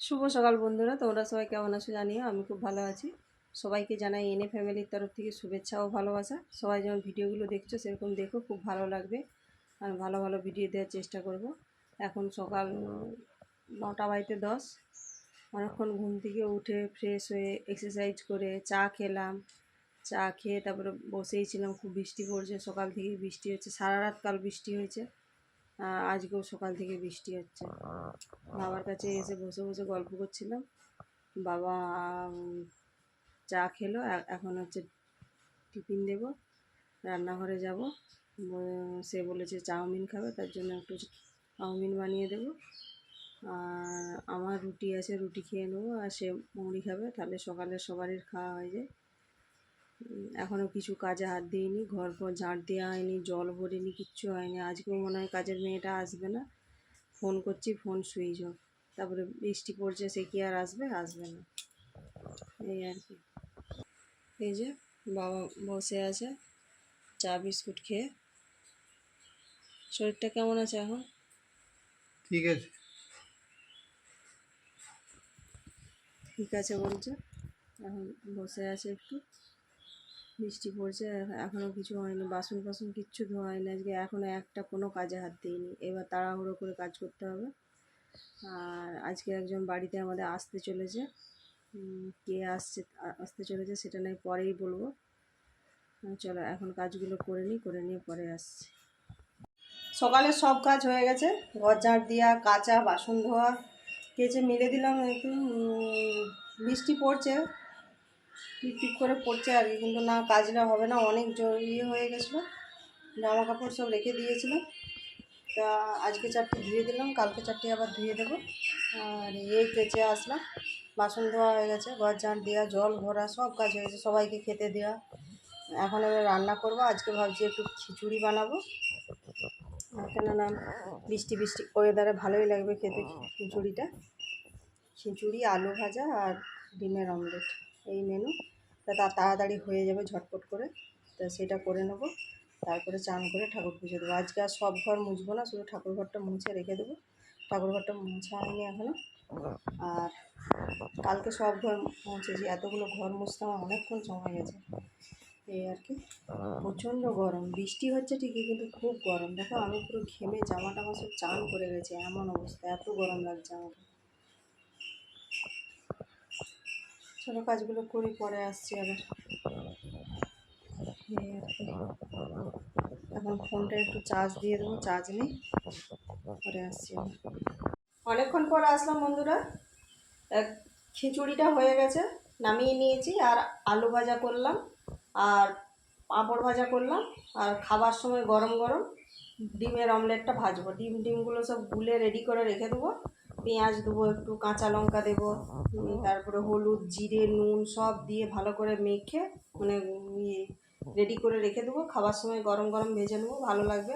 শুভ সকাল বন্ধুরা, তোমরা সবাই কেমন আছো জানিও, আমি খুব ভালো আছি। সবাইকে জানাই এনে ফ্যামিলির তরফ থেকে শুভেচ্ছা ও ভালোবাসা। সবাই যেমন ভিডিওগুলো দেখছ, সেরকম দেখো, খুব ভালো লাগবে। আর ভালো ভালো ভিডিও দেওয়ার চেষ্টা করব। এখন সকাল নটা বাড়িতে দশ। অনেকক্ষণ ঘুম থেকে উঠে ফ্রেশ হয়ে এক্সারসাইজ করে চা খেলাম। চা খেয়ে তারপরে বসেই ছিলাম, খুব বৃষ্টি পড়ছে, সকাল থেকে বৃষ্টি হচ্ছে, সারা রাত কাল বৃষ্টি হয়েছে। আজকেও সকাল থেকে বৃষ্টি হচ্ছে। বাবার কাছে এসে বসে বসে গল্প করছিলাম। বাবা চা খেলো এখন হচ্ছে টিফিন দেবো, রান্নাঘরে যাব। সে বলেছে চাউমিন খাবে, তার জন্য একটু চাউমিন বানিয়ে দেবো। আর আমার রুটি আছে, রুটি খেয়ে নেব। আর সে মুড়ি খাবে, তাহলে সকালে সবারই খাওয়া হয়ে যায়। এখনও কিছু কাজে হাত দিইনি ঘর ফর ঝাঁট দেওয়া হয়নি জল ভরিনি কিচ্ছু হয়নি। আজকেও মনে হয় কাজের মেয়েটা আসবে না। ফোন করছি ফোন সুইচ অফ। তারপরে বৃষ্টি পড়ছে সে কি আর আসবে? আসবে না। এই আর কি। এই যে বাবা বসে আছে চা বিস্কুট খেয়ে। শরীরটা কেমন আছে এখন? ঠিক আছে। ঠিক আছে বলছে। এখন বসে আছে একটু। বৃষ্টি পড়ছে এখ- এখনও কিছু হয়নি বাসন ফাসন কিচ্ছু ধোয়া আজকে এখনও একটা কোনো কাজে হাত দিইনি, এবার তাড়াহুড়ো করে কাজ করতে হবে। আর আজকে একজন বাড়িতে আমাদের আসতে চলেছে কে আসছে, আসতে চলেছে সেটা নয়, পরেই বলব। চলো এখন কাজগুলো করে নিই, করে নিয়ে পরে আসছি। সকালে সব কাজ হয়ে গেছে, ঘর ঝাড় দেওয়া কাচা বাসন ধোয়া, কেচে মেলে দিলাম একটু বৃষ্টি পড়ছে টিপ টিপ করে পড়ছে আর কি, কিন্তু না, কাজটা হবে না, অনেক ইয়ে হয়ে গেছিল। জামা কাপড় সব রেখে দিয়েছিলাম তা আজকে চারটে ধুয়ে দিলাম, কালকে চারটে আবার ধুয়ে দেবো। আর এই কেচে আসলাম, বাসন ধোয়া হয়ে গেছে, ঘর ঝাঁট দেওয়া, জল ভরা, সব কাজ হয়ে গেছে, সবাইকে খেতে দেওয়া। এখন এবার রান্না করব, আজকে ভাবছি একটু খিচুড়ি বানাবো। কেননা বৃষ্টি বৃষ্টি ওয়েদারে ভালোই লাগবে খেতে, খিচুড়িটা। খিচুড়ি, আলু ভাজা আর ডিমের অমলেট এই মেনু তা তাড়াতাড়ি হয়ে যাবে ঝটপট করে। তা সেটা করে নেব। তারপরে চান করে ঠাকুর পুজো দেবো। আজকে আর সব ঘর মুছবো না, শুধু ঠাকুর ঘরটা মুছে রেখে দেবো। ঠাকুর ঘরটা মুছা হয়নি এখনও আর কালকে সব ঘর মুছেছি। এতগুলো ঘর মুছতে আমার অনেকক্ষণ সময় গেছে। এই আর কি। প্রচণ্ড গরম। বৃষ্টি হচ্ছে ঠিকই, কিন্তু খুব গরম। দেখো আমি পুরো ঘেমে জামা টামা সব চান করে গেছে। এমন অবস্থা। এত গরম লাগছে আমাকে। চলো কাজগুলো করি, পরে আসছি আবার। এখন ফোনটা একটু চার্জ দিয়ে দেবো চার্জ নেই। পরে আসছি অনেকক্ষণ পর আসলাম বন্ধুরা। খিচুড়িটা হয়ে গেছে, নামিয়ে নিয়েছি, আর আলু ভাজা করলাম, আর পাঁপড় ভাজা করলাম, আর খাবার সময় গরম গরম ডিমের অমলেটটা ভাজবো। ডিম, ডিমগুলো সব গুলে রেডি করে রেখে দেবো। পেঁয়াজ দেবো, একটু কাঁচা লঙ্কা দেবো তারপরে হলুদ, জিরে, নুন সব দিয়ে ভালো করে মেখে মানে রেডি করে রেখে দেবো। খাবার সময় গরম গরম ভেজে নেব, ভালো লাগবে।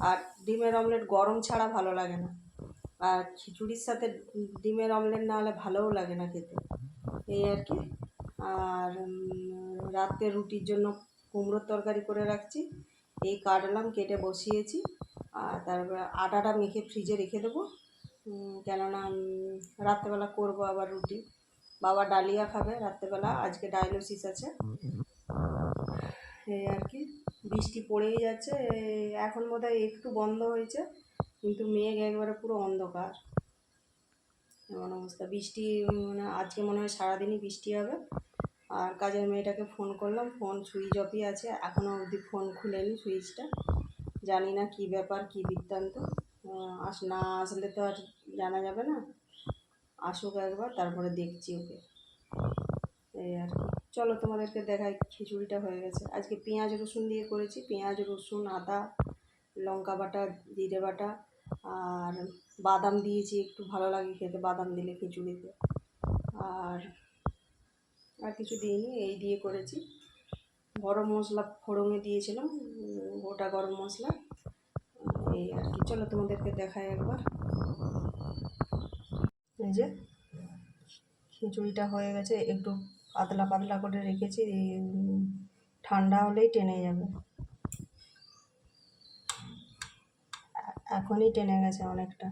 আর ডিমের অমলেট গরম ছাড়া ভালো লাগে না। আর খিচুড়ির সাথে ডিমের অমলেট না হলে ভালোও লাগে না খেতে। এই আর কি। আর রাতে রুটির জন্য কুমড়োর তরকারি করে রাখছি। এই কাটলাম, কেটে বসিয়েছি। আর তারপরে আটাটা মেখে ফ্রিজে রেখে দেবো। কেননা রাত্রেবেলা করব আবার রুটি। বাবা ডালিয়া খাবে রাত্রেবেলা, আজকে ডায়ালিসিস আছে। এই আর কি, বৃষ্টি পড়েই যাচ্ছে, এখন বোধহয় একটু বন্ধ হয়েছে, কিন্তু মেঘ একবারে পুরো অন্ধকার। এমন অবস্থা। বৃষ্টি মানে আজকে মনে হয় সারাদিনই বৃষ্টি হবে। আর কাজের মেয়েটাকে ফোন করলাম, ফোন সুইচ অফই আছে, এখনও অবধি ফোন খুলেনি সুইচটা। জানি না কী ব্যাপার, কী বৃত্তান্ত। আস, না আসলে তো আর জানা যাবে না? আসুক একবার, তারপরে দেখছি ওকে। এই আর চলো তোমাদেরকে দেখাই, খিচুড়িটা হয়ে গেছে। আজকে পেঁয়াজ রসুন দিয়ে করেছি। পেঁয়াজ, রসুন, আদা, লঙ্কা বাটা, জিরে বাটা আর বাদাম দিয়েছি। একটু ভালো লাগে খেতে বাদাম দিলে খিচুড়িতে। আর আর কিছু দিইনি, এই দিয়ে করেছি। গরম মশলা ফোড়নে দিয়েছিলাম, গোটা গরম মশলা। এই আর কি। চলো তোমাদেরকে দেখাই একবার। এই যে খিচুড়িটা হয়ে গেছে, একটু পাতলা পাতলা করে রেখেছি ঠান্ডা হলেই টেনে যাবে। এখনই টেনে গেছে অনেকটা।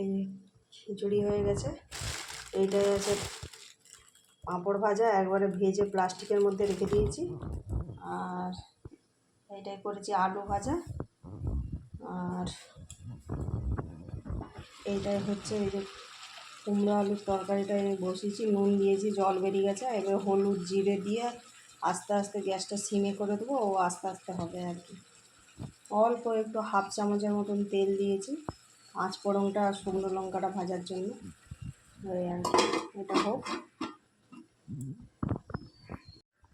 এই খিচুড়ি হয়ে গেছে এইটাই আছে পাঁপড় ভাজা, একবারে ভেজে প্লাস্টিকের মধ্যে রেখে দিয়েছি। আর এইটাই করেছি আলু ভাজা। আর এইটাই হচ্ছে এই যে কুমড়ো আলুর তরকারিটা আমি বসিয়েছি, নুন দিয়েছি, জল বেরিয়ে গেছে, এবার হলুদ জিরে দিয়ে আস্তে আস্তে গ্যাসটা সিমে করে দেবো, ও আস্তে আস্তে হবে আর কি। অল্প একটু হাফ চামচের মতন তেল দিয়েছি, পাঁচ আর শুকনো লঙ্কাটা ভাজার জন্য। ওই আর কি, এটা হোক।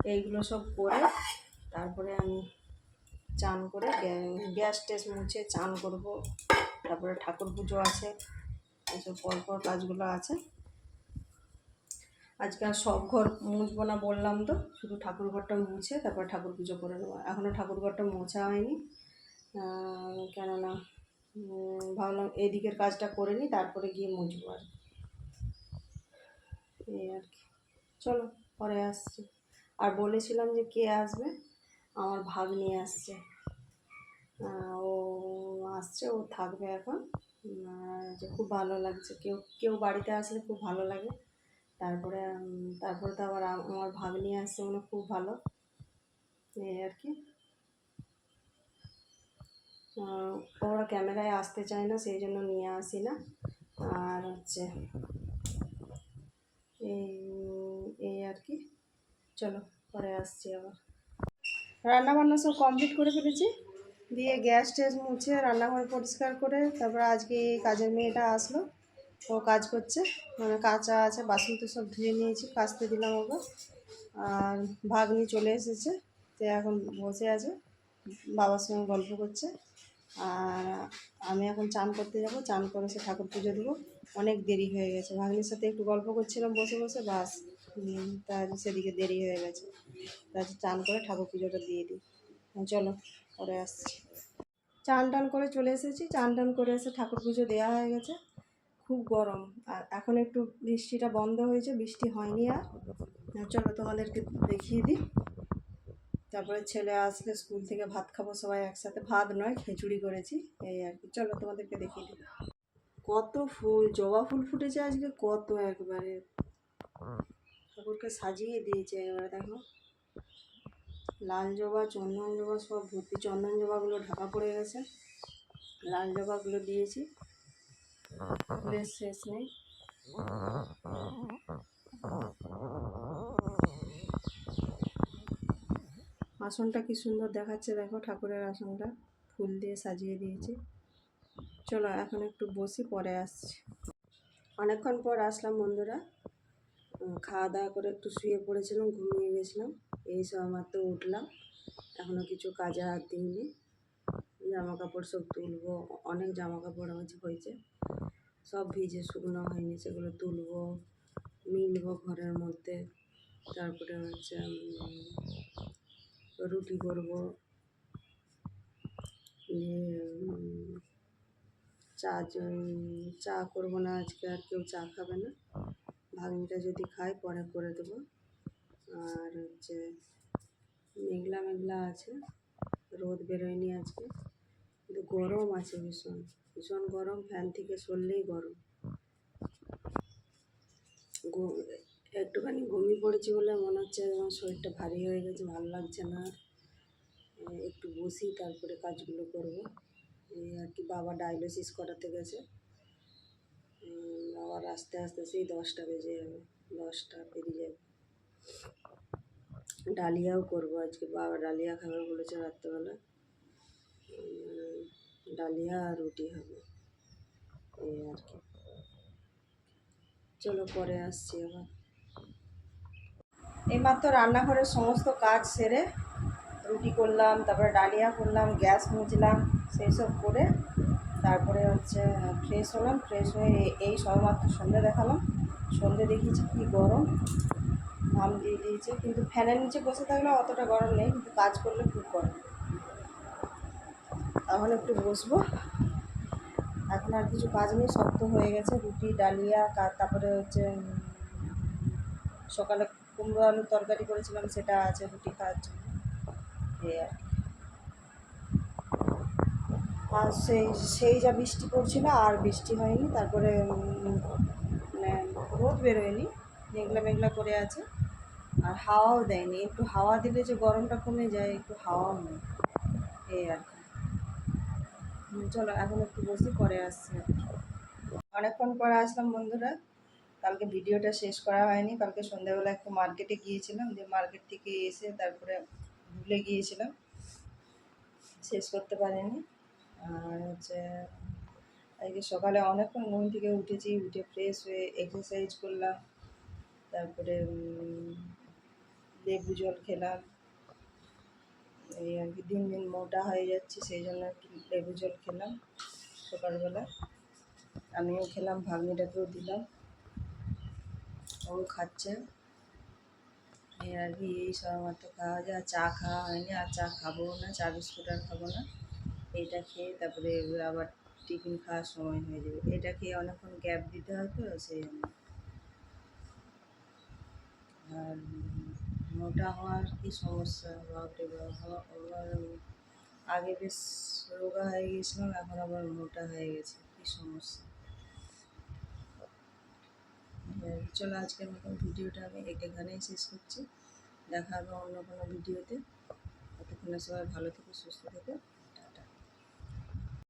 এইগুলো সব করে তারপরে আমি চান করে গ্যা- গ্যাস ট্যাস মুছে চান করব। তারপরে ঠাকুর পুজো আছে। এইসব পরপর কাজগুলো আছে। আজকে আর সব ঘর মুছবো না বললাম তো, শুধু ঠাকুর ঘরটা মুছে তারপর ঠাকুর পুজো করে নেব এখনও ঠাকুর ঘরটা মোছা হয়নি। কেননা ভাবলাম এদিকের কাজটা করে নিই, তারপরে গিয়ে মুছবো আর। এই আর কি। চলো, পরে আসছি। আর বলেছিলাম যে কে আসবে? আমার ভাগ নিয়ে আসছে। ও আসছে, ও থাকবে এখন। যে খুব ভালো লাগছে, কেউ কেউ বাড়িতে আসলে খুব ভালো লাগে। তারপরে তারপরে তো আবার আম- আমার ভাগ্নি আসছে মানে খুব ভালো। এই আর কি। ওরা ক্যামেরায় আসতে চায় না, সেই জন্য নিয়ে আসি না। আর হচ্ছে, এই এই আর কি। চলো, পরে আসছি আবার। রান্না বান্না সব কমপ্লিট করে ফেলেছি? দিয়ে গ্যাস ট্যাস মুছে রান্নাঘর পরিষ্কার করে তারপর আজকে কাজের মেয়েটা আসলো। ও কাজ করছে মানে কাঁচা আছে, বাসন তো সব ধুয়ে নিয়েছি, কাচতে দিলাম ওকে। আর ভাগ্নি চলে এসেছে তো এখন বসে আছে, বাবার সঙ্গে গল্প করছে। আর আমি এখন চান করতে যাব, চান করে সে ঠাকুর পুজো দেবো। অনেক দেরি হয়ে গেছে, ভাগ্নির সাথে একটু গল্প করছিলাম বসে বসে, বাস। তার সেদিকে দেরি হয়ে গেছে। তার চান করে ঠাকুর পুজোটা দিয়ে দিই। চলো। পরে আসছি। চান টান করে চলে এসেছি। চান টান করে এসে ঠাকুর পুজো দেওয়া হয়ে গেছে। খুব গরম। আর এখন একটু বৃষ্টিটা বন্ধ হয়েছে। বৃষ্টি হয়নি আর। হ্যাঁ, চলো তোমাদেরকে দেখিয়ে দিই। তারপরে ছেলে আসলে স্কুল থেকে ভাত খাব সবাই একসাথে। ভাত নয় খিচুড়ি করেছি। এই আর কি। চলো তোমাদেরকে দেখিয়ে দিই। কত ফুল জবা ফুল ফুটেছে আজকে। কত একবারে। ঠাকুরকে সাজিয়ে দিয়েছে এবারে দেখো। লাল জবা, চন্দন জবা সব ভর্তি। চন্দন জবাগুলো ঢাকা পড়ে গেছে। লাল জবাগুলো দিয়েছি। বেশ, শেষ নেই। আসনটা কি সুন্দর দেখাচ্ছে দেখো, ঠাকুরের আসনটা। ফুল দিয়ে সাজিয়ে দিয়েছি। চলো, এখন একটু বসি, পরে আসছি। অনেকক্ষণ পর আসলাম বন্ধুরা। খাওয়া দাওয়া করে একটু শুয়ে পড়েছিলাম, ঘুমিয়ে গেছিলাম। এই সব মাত্র উঠলাম। এখনও কিছু কাজে হাত দিইনি। জামা কাপড় সব তুলবো, অনেক জামা কাপড় আমার হয়েছে। সব ভিজে শুকনো হয়নি, সেগুলো তুলবো, মিলবো ঘরের মধ্যে। তারপরে হচ্ছে রুটি করব। চা চা করব না আজকে, আর কেউ চা খাবে না। ভাগ্নিটা যদি খায়, পরে করে দেবো। আর হচ্ছে মেঘলা মেঘলা আছে, রোদ বেরোয়নি আজকে। কিন্তু গরম আছে ভীষণ ভীষণ গরম, ফ্যান থেকে সরলেই গরম। একটুখানি ঘুমিয়ে পড়েছি বলে মনে হচ্ছে আমার শরীরটা ভারী হয়ে গেছে, ভালো লাগছে না একটু বসি, তারপরে কাজগুলো করব। এই আর কি, বাবা ডায়ালিসিস করাতে গেছে। আবার আস্তে আস্তে সেই দশটা বেজে যাবে, দশটা পেরিয়ে যাবে। ডালিয়াও করব আজকে। বাবা ডালিয়া খাবে বলেছে রাত্রেবেলা। ডালিয়া আর রুটি হবে। এই আর কি। চলো পরে আসছি আবার। এইমাত্র রান্নাঘরের সমস্ত কাজ সেরে রুটি করলাম, তারপরে ডালিয়া করলাম, গ্যাস মুছলাম, সেই সব করে তারপরে হচ্ছে ফ্রেশ হলাম ফ্রেশ হয়ে এই- সবেমাত্র সন্ধে দেখালাম। সন্ধে দেখিয়েছি কী গরম। ঘাম দিয়ে দিয়েছে, কিন্তু ফ্যানের নিচে বসে থাকলে অতটা গরম নেই, কিন্তু কাজ করলে খুব গরম। এখন একটু বসবো। এখন আর কিছু কাজ নেই, শক্ত হয়ে গেছে, রুটি, ডালিয়া তারপরে হচ্ছে সকালে কুমড়ো আলুর তরকারি করেছিলাম, সেটা আছে, রুটি খাওয়ার জন্য। এই আর। আর সেই সেই যা বৃষ্টি পড়ছিল, আর বৃষ্টি হয়নি, তারপরে মানে রোদ বেরোয়নি মেঘলা মেঘলা করে আছে। আর হাওয়াও দেয়নি। একটু হাওয়া দিলে যে গরমটা কমে যায়, একটু হাওয়াও নেই। এই আর কি। চলো, এখন একটু বসে, পরে আসছি। অনেকক্ষণ পরে আসলাম বন্ধুরা। কালকে ভিডিওটা শেষ করা হয়নি। কালকে সন্ধ্যাবেলা একটু মার্কেটে গিয়েছিলাম দিয়ে মার্কেট থেকে এসে তারপরে ভুলে গিয়েছিলাম। শেষ করতে পারিনি। আর হচ্ছে, আজকে সকালে অনেকক্ষণ ঘুম থেকে উঠেছি, উঠে ফ্রেশ হয়ে এক্সারসাইজ করলাম। তারপরে লেবু জল খেলাম। এই আর কি দিন দিন মোটা হয়ে যাচ্ছে, সেই জন্য একটু লেবু জল খেলাম সকালবেলা। আমিও খেলাম, ভাগ্নিটাকেও দিলাম। ও খাচ্ছে। এই আর কি, এই সব আমার তো খাওয়া যায় চা খাওয়া হয়নি, আর চা খাব না, চা বিস্কুট আর খাব না। এইটা খেয়ে তারপরে আবার টিফিন খাওয়ার সময় হয়ে যাবে। এটা খেয়ে অনেকক্ষণ গ্যাপ দিতে হয় তো, সেই জন্য। আর মোটা হওয়ার কি সমস্যা? বাপরে বাপ আমার- আগে বেশ রোগা হয়ে গেছিলাম এখন আবার মোটা হয়ে গেছে, কি সমস্যা? চলো আজকের মতন ভিডিওটা আমি এখানেই শেষ করছি। দেখা হবে অন্য কোনো ভিডিওতে। এতক্ষণে সবাই ভালো থেকে, সুস্থ থেকে।